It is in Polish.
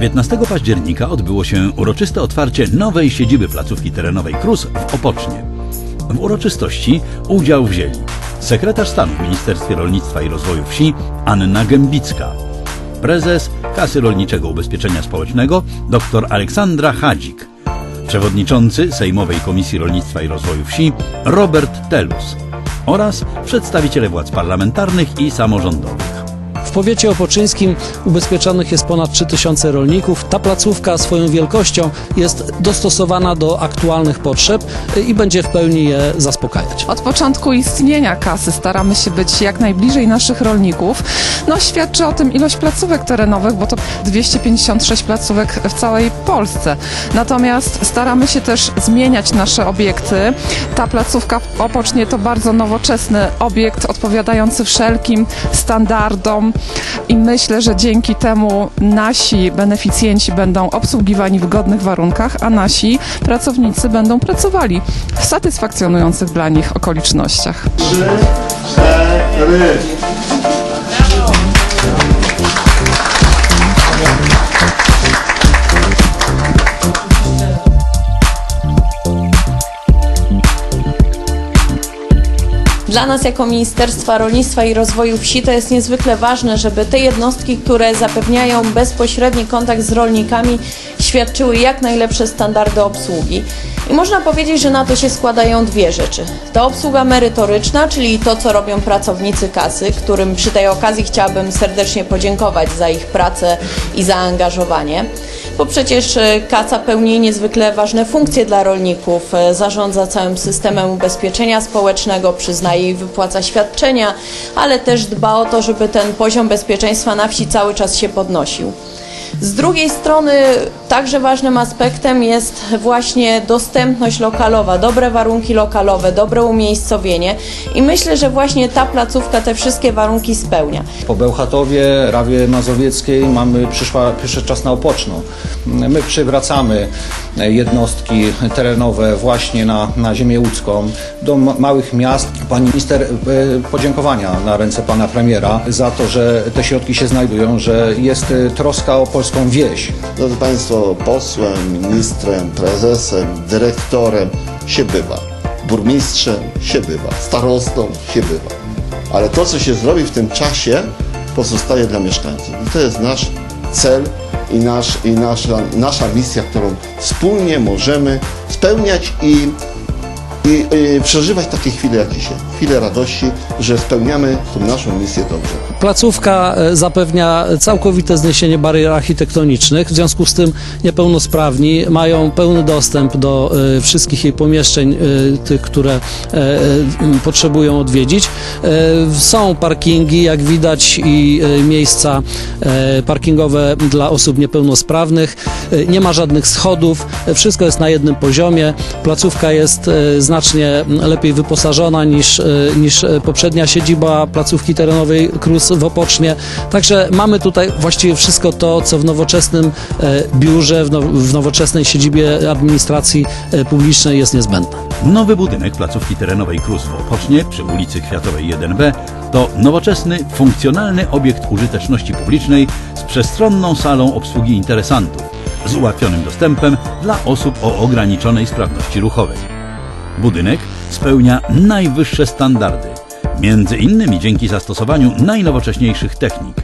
19 października odbyło się uroczyste otwarcie nowej siedziby placówki terenowej KRUS w Opocznie. W uroczystości udział wzięli sekretarz stanu w Ministerstwie Rolnictwa i Rozwoju Wsi Anna Gębicka, prezes Kasy Rolniczego Ubezpieczenia Społecznego dr Aleksandra Hadzik, przewodniczący Sejmowej Komisji Rolnictwa i Rozwoju Wsi Robert Telus oraz przedstawiciele władz parlamentarnych i samorządowych. W powiecie opoczyńskim ubezpieczonych jest ponad 3000 rolników. Ta placówka swoją wielkością jest dostosowana do aktualnych potrzeb i będzie w pełni je zaspokajać. Od początku istnienia kasy staramy się być jak najbliżej naszych rolników. No, świadczy o tym ilość placówek terenowych, bo to 256 placówek w całej Polsce. Natomiast staramy się też zmieniać nasze obiekty. Ta placówka w Opocznie to bardzo nowoczesny obiekt odpowiadający wszelkim standardom i myślę, że dzięki temu nasi beneficjenci będą obsługiwani w godnych warunkach, a nasi pracownicy będą pracowali w satysfakcjonujących dla nich okolicznościach. cztery. Dla nas jako Ministerstwa Rolnictwa i Rozwoju Wsi to jest niezwykle ważne, żeby te jednostki, które zapewniają bezpośredni kontakt z rolnikami, świadczyły jak najlepsze standardy obsługi. I można powiedzieć, że na to się składają dwie rzeczy. To obsługa merytoryczna, czyli to, co robią pracownicy kasy, którym przy tej okazji chciałabym serdecznie podziękować za ich pracę i zaangażowanie bo przecież e, kasa pełni niezwykle ważne funkcje dla rolników. E, Zarządza całym systemem ubezpieczenia społecznego, przyznaje i wypłaca świadczenia, ale też dba o to, żeby ten poziom bezpieczeństwa na wsi cały czas się podnosił. Z drugiej strony także ważnym aspektem jest właśnie dostępność lokalowa, dobre warunki lokalowe, dobre umiejscowienie i myślę, że właśnie ta placówka te wszystkie warunki spełnia. Po Bełchatowie, Rawie Mazowieckiej mamy przyszła, przyszedł czas na Opoczno. My przywracamy jednostki terenowe właśnie na, na ziemię łódzką, do ma- małych miast. Pani minister, e, podziękowania na ręce pana premiera za to, że te środki się znajdują, że jest e, troska o polską wieś. Drodzy Państwo, posłem, ministrem, prezesem, dyrektorem się bywa. Burmistrzem się bywa. Starostą się bywa. Ale to, co się zrobi w tym czasie, pozostaje dla mieszkańców. I to jest nasz cel i, nasz, i nasza, nasza misja, którą wspólnie możemy spełniać i, i, i przeżywać takie chwile jak dzisiaj. Chwile radości, że spełniamy tą naszą misję dobrze. Placówka e, zapewnia całkowite zniesienie barier architektonicznych, w związku z tym niepełnosprawni mają pełny dostęp do e, wszystkich jej pomieszczeń, e, tych, które e, m, potrzebują odwiedzić. E, Są parkingi, jak widać, i e, miejsca e, parkingowe dla osób niepełnosprawnych. Nie ma żadnych schodów, wszystko jest na jednym poziomie. Placówka jest e, znacznie lepiej wyposażona niż, e, niż e, poprzednia siedziba placówki terenowej KRUS w Opocznie. Także mamy tutaj właściwie wszystko to, co w nowoczesnym biurze, w, now, w nowoczesnej siedzibie administracji publicznej jest niezbędne. Nowy budynek placówki terenowej KRUS w Opocznie przy ulicy Kwiatowej 1B to nowoczesny, funkcjonalny obiekt użyteczności publicznej z przestronną salą obsługi interesantów, z ułatwionym dostępem dla osób o ograniczonej sprawności ruchowej. Budynek spełnia najwyższe standardy, między innymi dzięki zastosowaniu najnowocześniejszych technik,